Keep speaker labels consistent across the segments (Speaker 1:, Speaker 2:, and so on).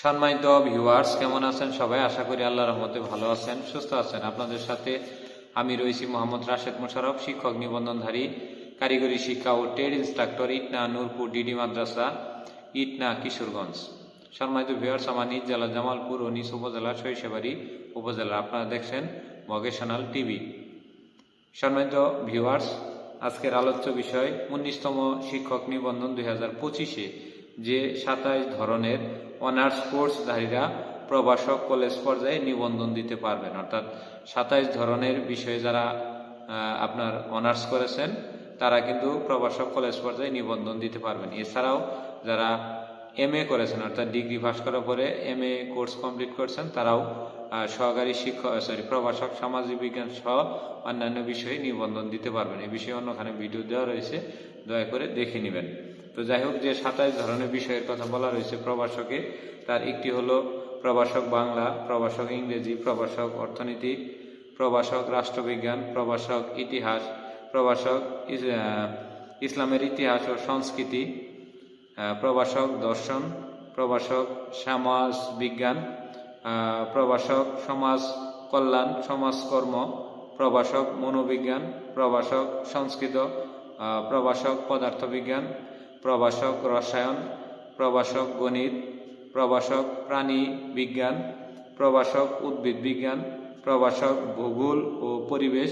Speaker 1: সম্মানিত ভিউয়ার্স কেমন আছেন সবাই? আশা করি আল্লাহর রহমতে ভালো আছেন, সুস্থ আছেন। আপনাদের সাথে আমি রয়েছি মোহাম্মদ রাশেদ মোশারফ শিক্ষক নিবন্ধনধারী, কারিগরি শিক্ষা ও trade instructor, Itna Nurpur D মাদ্রাসা, ইটনা কিশোরগঞ্জ। সম্মানিত ভিউয়ার্স আমার নিজ জেলা জামালপুর ও নিজ উপজেলা সরিষাবাড়ি উপজেলা। আপনারা দেখছেন মগেশনাল টিভি সম্মানিত ভিউয়ার্স আজকের আলোচ্য বিষয় উনিশতম শিক্ষক নিবন্ধন দুই হাজার পঁচিশে। যে সাতাইশ ধরনের অনার্স কোর্সধারীরা প্রভাষক কলেজ পর্যায়ে নিবন্ধন দিতে পারবেন। অর্থাৎ সাতাইশ ধরনের বিষয়ে যারা আপনার অনার্স করেছেন, তারা কিন্তু প্রভাষক কলেজ পর্যায়ে নিবন্ধন দিতে পারবেন। এছাড়াও যারা এম এ করেছেন, অর্থাৎ ডিগ্রি পাস করার পরে এম এ কোর্স কমপ্লিট করেছেন, তারাও সহকারী শিক্ষক সরি প্রভাষক সামাজিক বিজ্ঞান সহ অন্যান্য বিষয়ে নিবন্ধন দিতে পারবেন। এই বিষয়ে অন্যখানে ভিডিও দেওয়া রয়েছে, দয়া করে দেখে নেবেন। তো যাই হোক, যে সাতাইশ ধরনের বিষয়ের কথা বলা রয়েছে প্রভাষকে, তার একটি হলো প্রভাষক বাংলা, প্রভাষক ইংরেজি, প্রভাষক অর্থনীতি, প্রভাষক রাষ্ট্রবিজ্ঞান, প্রভাষক ইতিহাস, প্রভাষক ইসলামের ইতিহাস ও সংস্কৃতি প্রভাষক দর্শন, প্রভাষক সমাজ বিজ্ঞান প্রভাষক সমাজ কল্যাণ সমাজকর্ম প্রভাষক মনোবিজ্ঞান, প্রভাষক সংস্কৃত প্রভাষক পদার্থবিজ্ঞান প্রভাষক, রসায়ন, প্রভাষক, গণিত, প্রভাষক, প্রাণী বিজ্ঞান, প্রভাষক, উদ্ভিদ বিজ্ঞান, প্রভাষক, ভূগোল ও পরিবেশ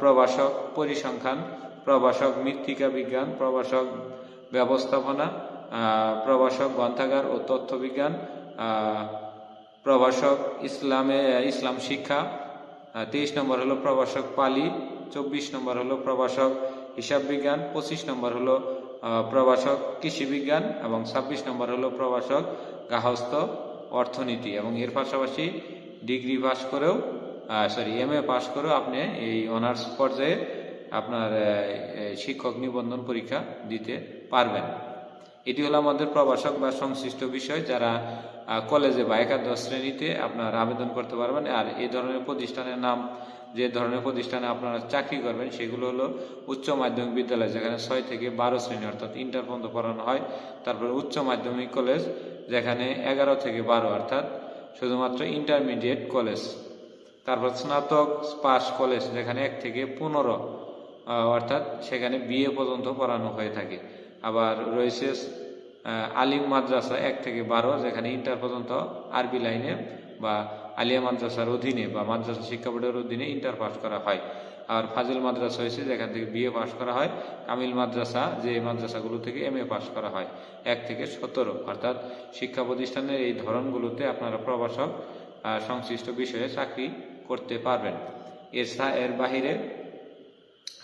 Speaker 1: প্রভাষক, পরিসংখ্যান, প্রভাষক, মৃত্তিকা বিজ্ঞান, প্রভাষক, ব্যবস্থাপনা প্রভাষক, গ্রন্থাগার ও তথ্য বিজ্ঞান প্রভাষক, ইসলামে, ইসলাম শিক্ষা তেইশ নম্বর হলো প্রভাষক পালি, চব্বিশ নম্বর হলো প্রভাষক হিসাব বিজ্ঞান, পঁচিশ নম্বর হলো প্রভাষক, কৃষি বিজ্ঞান এবং ছাব্বিশ নম্বর হলো প্রভাষক গাহস্থ অর্থনীতি এবং এর পাশাপাশি ডিগ্রি পাস করেও সরি এম এ পাস করেও আপনি এই অনার্স পর্যায়ে আপনার শিক্ষক নিবন্ধন পরীক্ষা দিতে পারবেন। এটি হলো আমাদের প্রভাষক বা সংশ্লিষ্ট বিষয় যারা কলেজে বা একাদশ শ্রেণীতে আপনার আবেদন করতে পারবেন আর এই ধরনের প্রতিষ্ঠানের নাম যে ধরনের প্রতিষ্ঠানে আপনারা চাকরি করবেন, সেগুলো হলো উচ্চ মাধ্যমিক বিদ্যালয়, যেখানে ছয় থেকে বারো শ্রেণি, অর্থাৎ ইন্টার পর্যন্ত পড়ানো হয়। তারপর উচ্চ মাধ্যমিক কলেজ যেখানে এগারো থেকে বারো, অর্থাৎ শুধুমাত্র ইন্টারমিডিয়েট কলেজ তারপর স্নাতক পাস কলেজ যেখানে এক থেকে পনেরো অর্থাৎ সেখানে বিএ পর্যন্ত পড়ানো হয়ে থাকে। আবার রয়েছে আলিম মাদ্রাসা এক থেকে বারো, যেখানে ইন্টার পর্যন্ত আরবি লাইনে বা আলিয়া মাদ্রাসার অধীনে বা মাদ্রাসা শিক্ষা বোর্ডের অধীনে ইন্টার পাস করা হয়। আর ফাজিল মাদ্রাসা হয়েছে, যেখান থেকে বিএ পাস করা হয়। কামিল মাদ্রাসা, যে মাদ্রাসাগুলো থেকে এম এ পাস করা হয়, এক থেকে সতেরো। অর্থাৎ শিক্ষা প্রতিষ্ঠানের এই ধরনগুলোতে আপনারা প্রবাসক সংশ্লিষ্ট বিষয়ে চাকরি করতে পারবেন। এর এর বাহিরে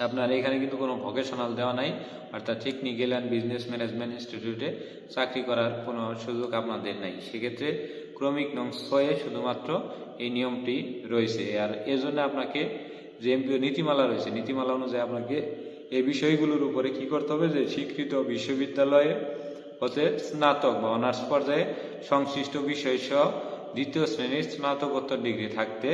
Speaker 1: আপনার এখানে কিন্তু কোনো ভোকেশনাল দেওয়া নাই। অর্থাৎ টেকনিক্যাল অ্যান্ড বিজনেস ম্যানেজমেন্ট ইনস্টিটিউটে চাকরি করার কোনো সুযোগ আপনাদের নাই। সেক্ষেত্রে ক্রমিক নং ছয়ে শুধুমাত্র এই নিয়মটি রয়েছে। আর এজন্য আপনাকে যে এমপিও নীতিমালা রয়েছে, নীতিমালা অনুযায়ী আপনাকে এই বিষয়গুলোর উপরে কি করতে হবে যে স্বীকৃত বিশ্ববিদ্যালয়ে হতে স্নাতক বা অনার্স পর্যায়ে সংশ্লিষ্ট বিষয় সহ দ্বিতীয় শ্রেণির স্নাতকোত্তর ডিগ্রি থাকতে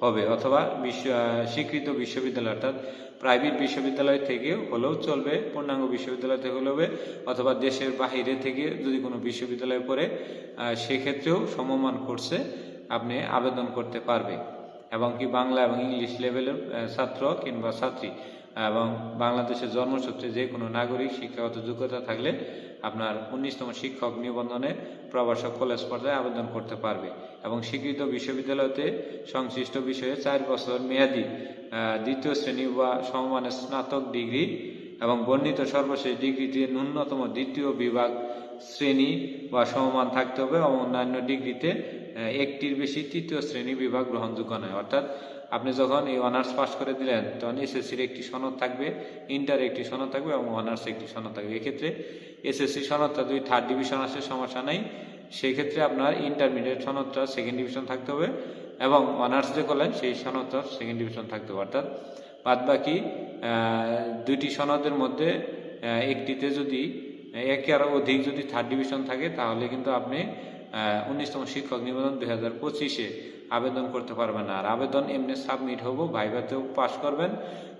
Speaker 1: হবে অথবা বিশ্ব স্বীকৃত বিশ্ববিদ্যালয় অর্থাৎ প্রাইভেট বিশ্ববিদ্যালয় থেকে হলেও চলবে পূর্ণাঙ্গ বিশ্ববিদ্যালয় থেকে হলেও হবে, অথবা দেশের বাহিরে থেকে যদি কোনো বিশ্ববিদ্যালয়ে পড়ে সেক্ষেত্রেও সমমান কোর্সে আপনি আবেদন করতে পারবে। এবং কি বাংলা এবং ইংলিশ লেভেলের ছাত্র কিংবা ছাত্রী। এবং বাংলাদেশের জন্মসূত্রে যে কোনো নাগরিক, শিক্ষাগত যোগ্যতা থাকলে আপনার উনিশতম শিক্ষক নিবন্ধনে প্রভাষক কলেজ পর্যায়ে আবেদন করতে পারবে এবং স্বীকৃত বিশ্ববিদ্যালয়তে সংশ্লিষ্ট বিষয়ে চার বছর মেয়াদি দ্বিতীয় শ্রেণি বা সমমানের স্নাতক ডিগ্রি এবং বর্ণিত সর্বশেষ ডিগ্রিতে ন্যূনতম দ্বিতীয় বিভাগ শ্রেণি বা সমমান থাকতে হবে এবং অন্যান্য ডিগ্রিতে একটির বেশি তৃতীয় শ্রেণি বিভাগ গ্রহণযোগ্য নয়। অর্থাৎ আপনি যখন এই অনার্স পাস করে দিলেন, তখন এসএসসির একটি সনদ থাকবে ইন্টার একটি সনদ থাকবে এবং অনার্স একটি সনদ থাকবে। এক্ষেত্রে এসএসসি সনদটা যদি থার্ড ডিভিশন আসে, সমস্যা নাই। সেক্ষেত্রে আপনার ইন্টারমিডিয়েট সনদটা সেকেন্ড ডিভিশন থাকতে হবে এবং অনার্স যে করলেন, সেই সনদটা সেকেন্ড ডিভিশন থাকতে হবে। অর্থাৎ বাদ বাকি দুইটি সনদের মধ্যে একটিতে যদি একের অধিক যদি থার্ড ডিভিশন থাকে, তাহলে কিন্তু আপনি উনিশতম শিক্ষক নিবন্ধন দুই হাজার পঁচিশে আবেদন করতে পারবেন আর আবেদন এমনি সাবমিট হব, ভাইভাতেও পাস করবেন,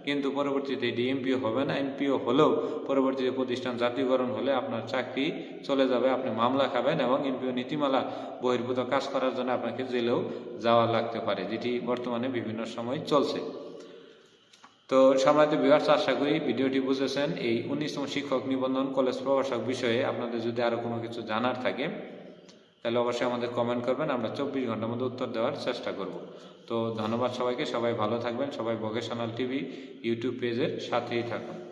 Speaker 1: কিন্তু পরবর্তীতে এটি এমপিও হবে না। এমপিও হলেও পরবর্তীতে প্রতিষ্ঠান জাতীয়করণ হলে আপনার চাকরি চলে যাবে, আপনি মামলা খাবেন এবং এমপিও নীতিমালা বহির্ভূত কাজ করার জন্য আপনাকে জেলেও যাওয়া লাগতে পারে, যেটি বর্তমানে বিভিন্ন সময় চলছে। তো সম্মানিত বিভার্স আশা করি ভিডিওটি বুঝেছেন। এই উনিশতম শিক্ষক নিবন্ধন কলেজ প্রভাষক বিষয়ে আপনাদের যদি আরও কোনো কিছু জানার থাকে তাহলে অবশ্যই আমাদের কমেন্ট করবেন, আমরা চব্বিশ ঘণ্টার মধ্যে উত্তর দেওয়ার চেষ্টা করব। তো ধন্যবাদ সবাইকে, সবাই ভালো থাকবেন, সবাই ভোকেশনাল টিভি ইউটিউব পেজের সাথেই থাকুন।